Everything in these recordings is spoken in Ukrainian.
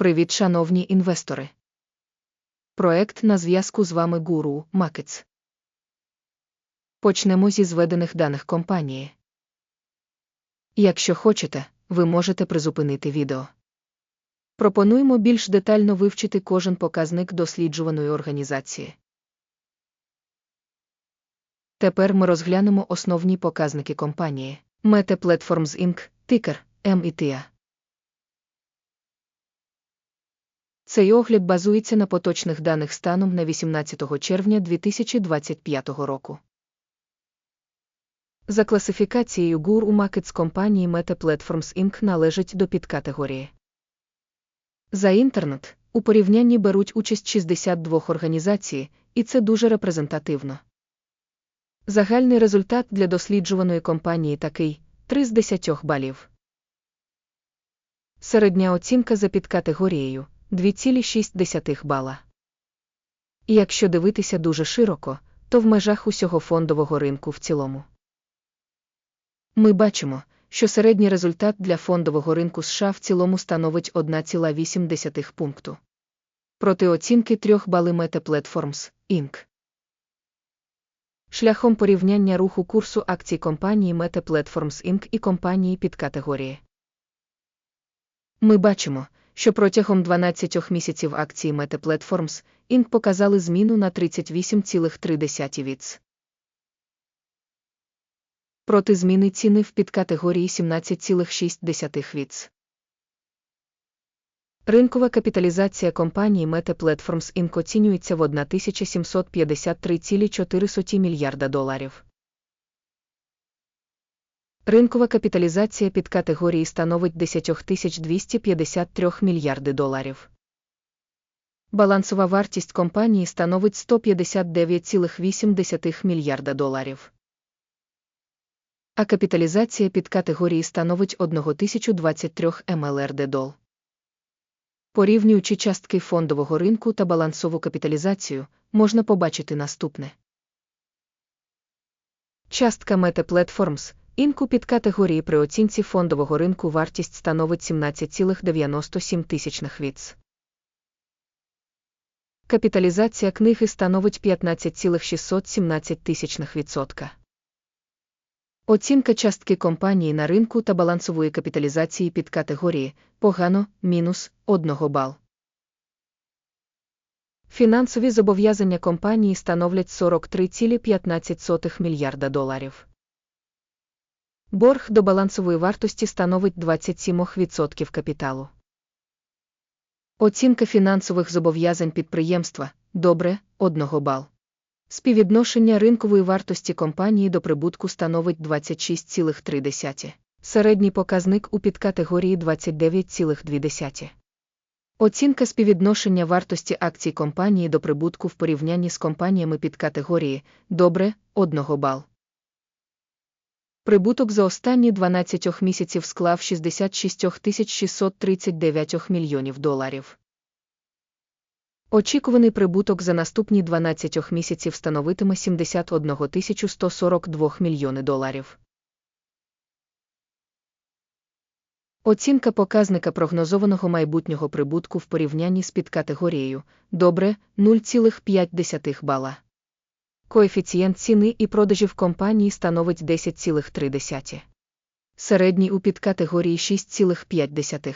Привіт, шановні інвестори. Проект на зв'язку з вами Guru Markets. Почнемо зі зведених даних компанії. Якщо хочете, ви можете призупинити відео. Пропонуємо більш детально вивчити кожен показник досліджуваної організації. Тепер ми розглянемо основні показники компанії Meta Platforms Inc., тикер MITA. Цей огляд базується на поточних даних станом на 18 червня 2025 року. За класифікацією GUR у Markets компанії Meta Platforms Inc. належить до підкатегорії. За інтернет у порівнянні беруть участь 62 організацій, і це дуже репрезентативно. Загальний результат для досліджуваної компанії такий 3 з 10 балів. Середня оцінка за підкатегорією 2,6 бала. Якщо дивитися дуже широко, то в межах усього фондового ринку в цілому. Ми бачимо, що середній результат для фондового ринку США в цілому становить 1,8 пункту. Проти оцінки 3 бали Meta Platforms, Inc. Шляхом порівняння руху курсу акцій компанії Meta Platforms Inc. і компанії під категорії. Ми бачимо, що протягом 12 місяців акції Meta Platforms Inc. показали зміну на 38,3 віц. Проти зміни ціни в підкатегорії 17,6 віц. Ринкова капіталізація компанії Meta Platforms Inc. оцінюється в 1753,4 мільярда доларів. Ринкова капіталізація під категорії становить 10253 мільярди доларів. Балансова вартість компанії становить 159,8 мільярда доларів. А капіталізація під категорії становить 1023 МЛРД дол. Порівнюючи частки фондового ринку та балансову капіталізацію, можна побачити наступне. Частка Meta Platforms Інку під при оцінці фондового ринку вартість становить 17,97 тисячних віц. Капіталізація книги становить 15,617 тисячних відсотка. Оцінка частки компанії на ринку та балансової капіталізації під категорії погано мінус 1 бал. Фінансові зобов'язання компанії становлять 43,15 мільярда доларів. Борг до балансової вартості становить 27% капіталу. Оцінка фінансових зобов'язань підприємства добре 1 бал. Співвідношення ринкової вартості компанії до прибутку становить 26,3. Середній показник у підкатегорії 29,2. Оцінка співвідношення вартості акцій компанії до прибутку в порівнянні з компаніями під категорії добре 1 бал. Прибуток за останні 12 місяців склав 66 639 мільйонів доларів. Очікуваний прибуток за наступні 12 місяців становитиме 71 142 мільйони доларів. Оцінка показника прогнозованого майбутнього прибутку в порівнянні з підкатегорією добре 0,5 бала. Коефіцієнт ціни і продажів компанії становить 10,3. Середній у підкатегорії 6,5.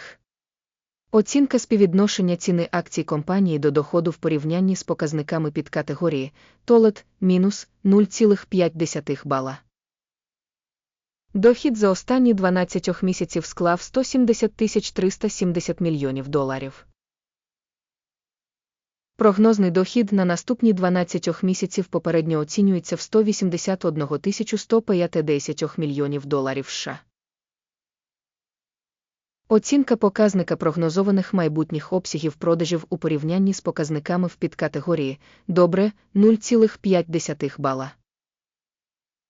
Оцінка співвідношення ціни акцій компанії до доходу в порівнянні з показниками підкатегорії толет мінус 0,5 бала. Дохід за останні 12 місяців склав 170 370 мільйонів доларів. Прогнозний дохід на наступні 12 місяців попередньо оцінюється в 181 150 мільйонів доларів США. Оцінка показника прогнозованих майбутніх обсягів продажів у порівнянні з показниками в підкатегорії добре 0,5 бала.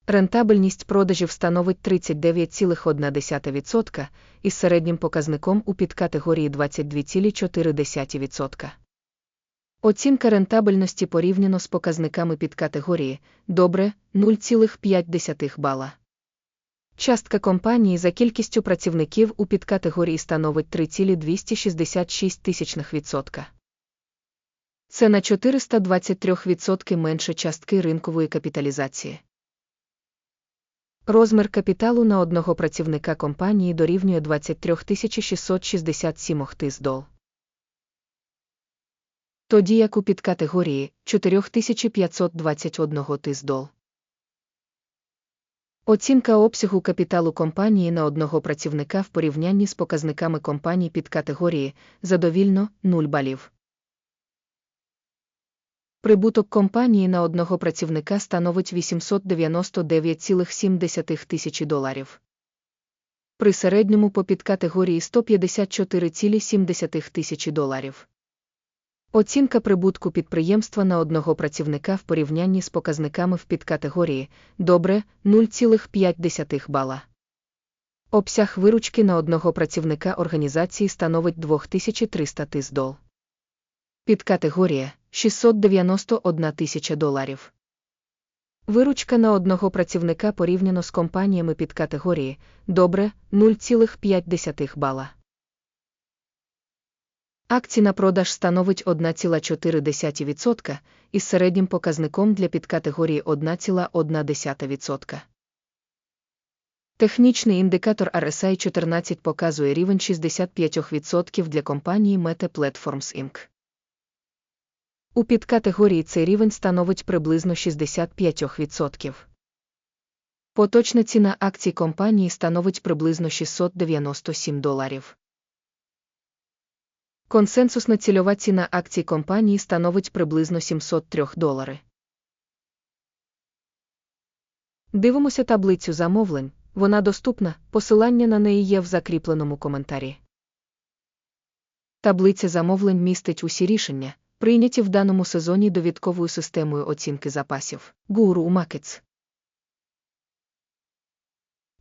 Рентабельність продажів становить 39,1% із середнім показником у підкатегорії 22,4%. Оцінка рентабельності порівняно з показниками підкатегорії добре 0,5 бала. Частка компанії за кількістю працівників у підкатегорії становить 3,266 тисячних відсотка. Це на 423% менше частки ринкової капіталізації. Розмір капіталу на одного працівника компанії дорівнює 23 667 тис дол. Тоді як у підкатегорії 4521 тис дол. Оцінка обсягу капіталу компанії на одного працівника в порівнянні з показниками компаній підкатегорії задовільно 0 балів. Прибуток компанії на одного працівника становить 899,7 тисячі доларів. При середньому по підкатегорії 154,7 тисячі доларів. Оцінка прибутку підприємства на одного працівника в порівнянні з показниками в підкатегорії добре 0,5 бала. Обсяг виручки на одного працівника організації становить 2300 тис дол. Підкатегорія 691 тисяча доларів. Виручка на одного працівника порівняно з компаніями підкатегорії добре 0,5 бала. Акцій на продаж становить 1,4% із середнім показником для підкатегорії 1,1%. Технічний індикатор RSI 14 показує рівень 65% для компанії Meta Platforms Inc. У підкатегорії цей рівень становить приблизно 65%. Поточна ціна акцій компанії становить приблизно 697 доларів. Консенсусна цільова ціна акцій компанії становить приблизно 703 долари. Дивимося таблицю замовлень. Вона доступна, посилання на неї є в закріпленому коментарі. Таблиця замовлень містить усі рішення, прийняті в даному сезоні довідковою системою оцінки запасів Guru Markets.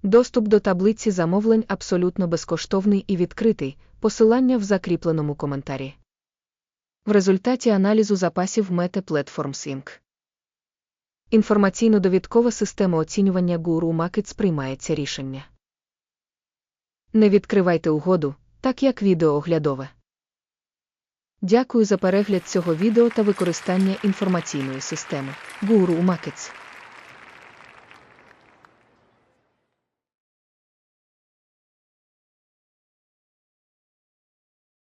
Доступ до таблиці замовлень абсолютно безкоштовний і відкритий, посилання в закріпленому коментарі. В результаті аналізу запасів Meta Platforms Inc. Інформаційно-довідкова система оцінювання Guru Markets приймається рішення. Не відкривайте угоду, так як відео оглядове. Дякую за перегляд цього відео та використання інформаційної системи Guru Markets.